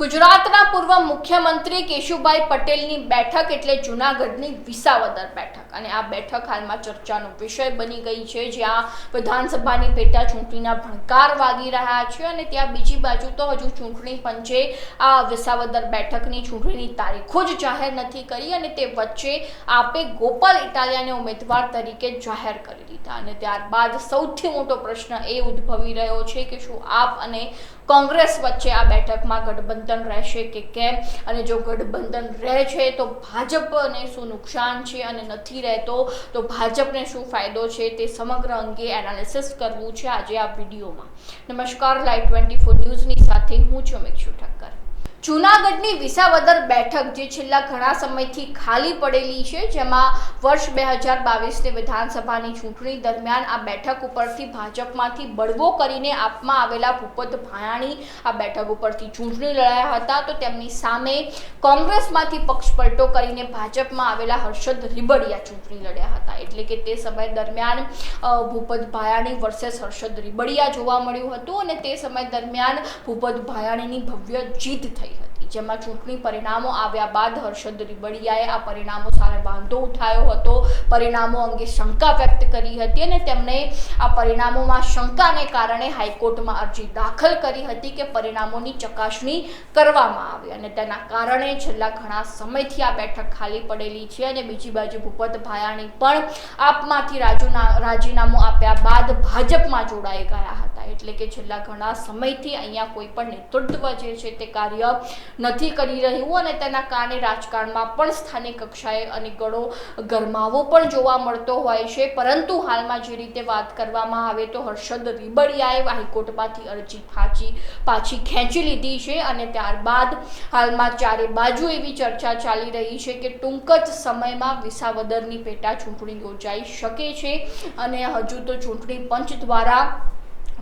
ગુજરાતના પૂર્વ મુખ્યમંત્રી કેશુભાઈ પટેલની બેઠક એટલે જૂનાગઢની વિસાવદર બેઠક. અને આ બેઠક હાલમાં ચર્ચાનો વિષય બની ગઈ છે. જ્યાં વિધાનસભાની પેટા ચૂંટણીના ભણકાર વાગી રહ્યા છે અને ત્યાં બીજી બાજુ તો હજુ ચૂંટણી પંચે આ વિસાવદર બેઠકની ચૂંટણીની તારીખો જ જાહેર નથી કરી અને તે વચ્ચે આપે ગોપાલ ઇટાલિયાને ઉમેદવાર તરીકે જાહેર કરી દીધા. અને ત્યારબાદ સૌથી મોટો પ્રશ્ન એ ઉદ્ભવી રહ્યો છે કે શું આપ અને કોંગ્રેસ વચ્ચે આ બેઠકમાં ગઠબંધન રહેશે કે કેમ? અને જો ગઠબંધન રહે છે, તો ભાજપને શું નુકસાન છે અને નથી રહેતો? તો ભાજપને શું ફાયદો છે? તે સમગ્ર અંગે એનાલિસિસ કરવું છે આજે આ વિડીયોમાં. નમસ્કાર લાઈવ ટ્વેન્ટી ફોર ન્યૂઝની સાથે હું છું મિક્ષુ ઠક્કર જૂનાગઢની વિસાવદર બેઠક જે છેલ્લા ઘણા સમયથી ખાલી પડેલી છે, જેમાં વર્ષ બે હજાર બાવીસની વિધાનસભાની ચૂંટણી દરમિયાન આ બેઠક ઉપરથી ભાજપમાંથી બળવો કરીને આપમાં આવેલા ભૂપત ભાયાણી આ બેઠક ઉપરથી ચૂંટણી લડાયા હતા. તો તેમની સામે કોંગ્રેસમાંથી પક્ષપલટો કરીને ભાજપમાં આવેલા હર્ષદ રીબડિયા ચૂંટણી લડ્યા હતા. એટલે કે તે સમય દરમિયાન ભૂપત ભાયાણી વર્સેસ હર્ષદ રીબડિયા જોવા મળ્યું હતું અને તે સમય દરમિયાન ભૂપત ભાયાણીની ભવ્ય જીત થઈ. જેમાં ચૂંટણી પરિણામો આવ્યા બાદ હર્ષદ રીબડિયાએ આ પરિણામો સામે વાંધો ઉઠાયો હતો. પરિણામો અંગે શંકા વ્યક્ત કરી હતી અને તેમણે આ પરિણામોમાં શંકાને કારણે હાઈકોર્ટમાં અરજી દાખલ કરી હતી કે પરિણામોની ચકાસણી કરવામાં આવે અને તેના કારણે છેલ્લા ઘણા સમયથી આ બેઠક ખાલી પડેલી છે અને બીજી બાજુ ભૂપત ભાયાણી પણ આપમાંથી રાજુના રાજીનામું આપ્યા બાદ ભાજપમાં જોડાઈ ગયા હતા. એટલે કે છેલ્લા ઘણા સમયથી અહીંયા કોઈ પણ નેતૃત્વ જે છે તે કાર્ય નથી કરી રહ્યું અને તેના કારણે રાજકારણમાં પણ સ્થાનિક કક્ષાએ અને ગણો ગરમાવો પણ જોવા મળતો હોય છે. પરંતુ હાલમાં જે રીતે વાત કરવામાં આવે તો હર્ષદ રીબડિયાએ હાઈકોર્ટમાંથી અરજી પાછી પાછી ખેંચી લીધી છે અને ત્યારબાદ હાલમાં ચારે બાજુ એવી ચર્ચા ચાલી રહી છે કે ટૂંક જ સમયમાં વિસાવદરની પેટા ચૂંટણી યોજાઈ શકે છે. અને હજુ તો ચૂંટણી પંચ દ્વારા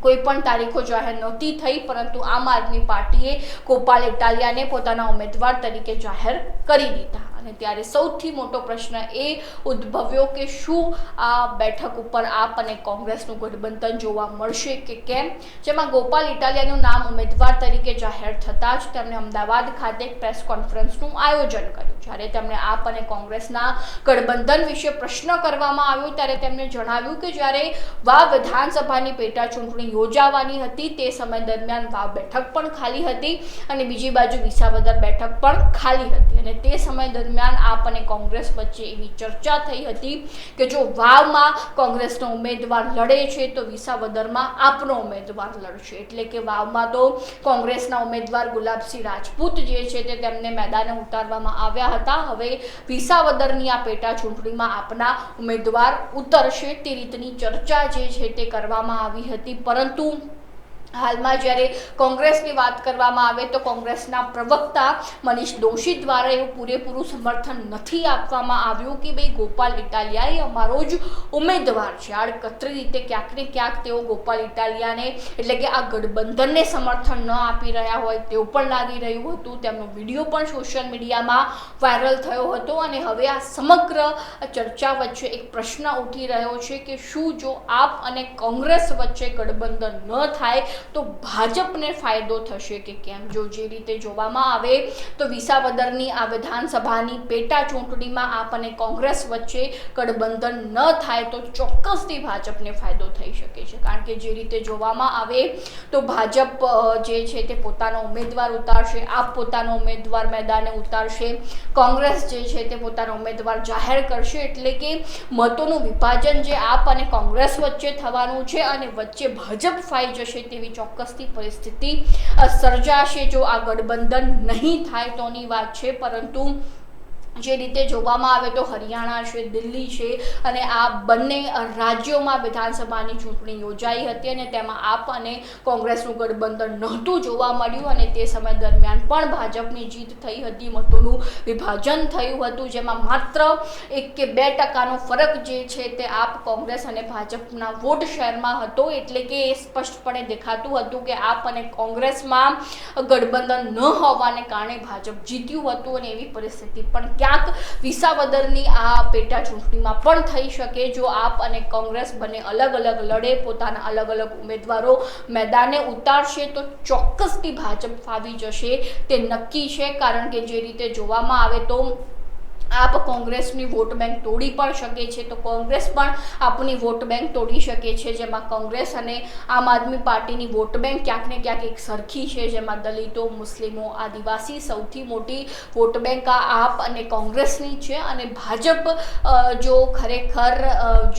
કોઈ પણ તારીખો જાહેર નહોતી થઈ, પરંતુ આમ આદમી પાર્ટીએ ગોપાલ ઇટાલિયાને પોતાના ઉમેદવાર તરીકે જાહેર કરી દીધા. અને ત્યારે સૌથી મોટો પ્રશ્ન એ ઉદ્ભવ્યો કે શું આ બેઠક ઉપર આપ અને કોંગ્રેસનું ગઠબંધન જોવા મળશે કે કેમ? જેમાં ગોપાલ ઇટાલિયાનું નામ ઉમેદવાર તરીકે જાહેર થતાં જ તેમણે અમદાવાદ ખાતે એક પ્રેસ કોન્ફરન્સનું આયોજન કર્યું. જ્યારે તેમણે આપ અને કોંગ્રેસના ગઠબંધન વિશે પ્રશ્ન કરવામાં આવ્યો ત્યારે તેમણે જણાવ્યું કે જ્યારે વા વિધાનસભાની પેટા ચૂંટણી યોજાવાની હતી, તે સમય દરમિયાન વાવ બેઠક પણ ખાલી હતી અને બીજી બાજુ વિસાવદર બેઠક પણ ખાલી હતી અને તે સમય દરમિયાન આપ અને કોંગ્રેસ વચ્ચે એવી ચર્ચા થઈ હતી કે જો વાવમાં કોંગ્રેસનો ઉમેદવાર લડે છે, તો વિસાવદરમાં આપનો ઉમેદવાર લડશે. એટલે કે વાવમાં તો કોંગ્રેસના ઉમેદવાર ગુલાબસિંહ રાજપૂત જે છે તે તેમને મેદાને ઉતારવામાં આવ્યા હતા. હવે વિસાવદરની આ પેટા ચૂંટણીમાં આપના ઉમેદવાર ઉતરશે તે રીતની ચર્ચા જે છે તે કરવામાં આવી હતી. પરંતુ હાલમાં જ્યારે કોંગ્રેસની વાત કરવામાં આવે તો કોંગ્રેસના પ્રવક્તા મનીષ દોશી દ્વારા એવું પૂરેપૂરું સમર્થન નથી આપવામાં આવ્યું કે ભાઈ ગોપાલ ઇટાલિયા એ અમારો જ ઉમેદવાર છે. આડકતરી રીતે ક્યાંક ને ક્યાંક તેઓ ગોપાલ ઇટાલિયાને એટલે કે આ ગઠબંધનને સમર્થન ન આપી રહ્યા હોય તેવું પણ લાગી રહ્યું હતું. તેમનો વીડિયો પણ સોશિયલ મીડિયામાં વાયરલ થયો હતો અને હવે આ સમગ્ર ચર્ચા વચ્ચે એક પ્રશ્ન ઉઠી રહ્યો છે કે શું જો આપ અને કોંગ્રેસ વચ્ચે ગઠબંધન ન થાય તો ભાજપને ફાયદો થશે કે કેમ? જો જે રીતે જોવામાં આવે, તો વિસાવદરની આ વિધાનસભાની પેટા ચૂંટણીમાં આપ અને કોંગ્રેસ વચ્ચે ગઠબંધન ન થાય તો ચોક્કસથી ભાજપને ફાયદો થઈ શકે છે. કારણ કે જે રીતે જોવામાં આવે, તો ભાજપ જે છે તે પોતાનો ઉમેદવાર ઉતારશે, આપ પોતાનો ઉમેદવાર મેદાને ઉતારશે, કોંગ્રેસ જે છે તે પોતાનો ઉમેદવાર જાહેર કરશે, એટલે કે મતોનું વિભાજન જે આપ અને કોંગ્રેસ વચ્ચે થવાનું છે અને વચ્ચે ભાજપ ફાઈ જશે તેવી ચોક્કસથી પરિસ્થિતિ સર્જાશે જો આ ગઠબંધન નહીં થાય તોની વાત છે પરંતુ જે રીતે જોવામાં આવે તો હરિયાણા છે, દિલ્હી છે અને આ બંને રાજ્યોમાં વિધાનસભાની ચૂંટણી યોજાઈ હતી અને તેમાં આપ અને કોંગ્રેસનું ગઠબંધન નહોતું જોવા મળ્યું અને તે સમય દરમિયાન પણ ભાજપની જીત થઈ હતી, મતોનું વિભાજન થયું હતું, જેમાં માત્ર એક કે બે ટકાનો ફરક જે છે તે આપ કોંગ્રેસ અને ભાજપના વોટ શેરમાં હતો એટલે કે એ સ્પષ્ટપણે દેખાતું હતું કે આપ અને કોંગ્રેસમાં ગઠબંધન ન હોવાને કારણે ભાજપ જીત્યું હતું અને એવી પરિસ્થિતિ પણ ક્યાંક ક્યાંક વિસાવદરની આ પેટા ચૂંટણીમાં પણ થઈ શકે. જો આપ અને કોંગ્રેસ બંને અલગ અલગ લડે, પોતાના અલગ અલગ ઉમેદવારો મેદાને ઉતારશે, તો ચોક્કસથી ભાજપ ફાવી જશે. તે નક્કી છે, કારણ કે જે રીતે જોવામાં આવે તો આપ કોંગ્રેસની વોટ બેંક તોડી પણ શકે છે, તો કોંગ્રેસ પણ આપની વોટ બેંક તોડી શકે છે, જેમાં કોંગ્રેસ અને આમ આદમી પાર્ટીની વોટ બેંક ક્યાંક ને ક્યાંક એક સરખી છે, જેમાં દલિતો, મુસ્લિમો, આદિવાસી સૌથી મોટી વોટ બેંક આ આપ અને કોંગ્રેસની છે અને ભાજપ જો ખરેખર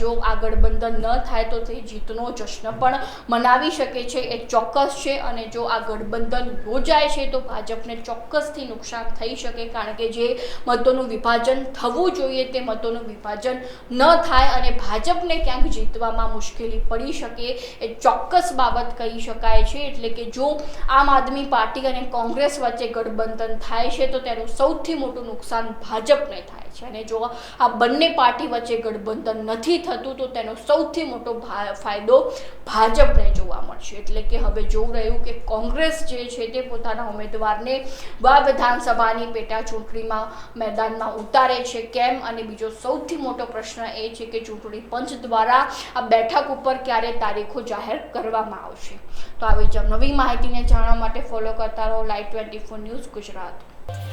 જો આ ગઠબંધન ન થાય તો તે જીતનો જશ્ન પણ મનાવી શકે છે, એ ચોક્કસ છે અને જો આ ગઠબંધન યોજાય છે તો ભાજપને ચોક્કસથી નુકસાન થઈ શકે, કારણ કે જે મતોનું વિભાજન થવું જોઈએ તે મતોનું વિભાજન ન થાય અને ભાજપને ક્યાંક જીતવામાં મુશ્કેલી પડી શકે એ ચોક્કસ બાબત કહી શકાય છે. એટલે કે જો આમ આદમી પાર્ટી અને કોંગ્રેસ વચ્ચે ગઠબંધન થાય છે, તો તેનું સૌથી મોટું નુકસાન ભાજપને થાય છે. અને જો આ બંને પાર્ટી વચ્ચે ગઠબંધન નથી થતું, તો તેનો સૌથી મોટો ફાયદો ભાજપને જોવા મળશે. એટલે કે હવે જોવું રહ્યું કે કોંગ્રેસ જે છે, તે પોતાના ઉમેદવારને વા, વિધાનસભાની પેટા ચૂંટણીમાં મેદાનમાં ઉતારે છે કેમ? અને બીજો સૌથી મોટો પ્રશ્ન એ છે કે ચૂંટણી પંચ દ્વારા આ બેઠક ઉપર ક્યારે તારીખો જાહેર કરવામાં આવશે? તો આવી જ નવી માહિતીને જાણવા માટે ફોલો કરતા રહો live twenty four news Gujarat.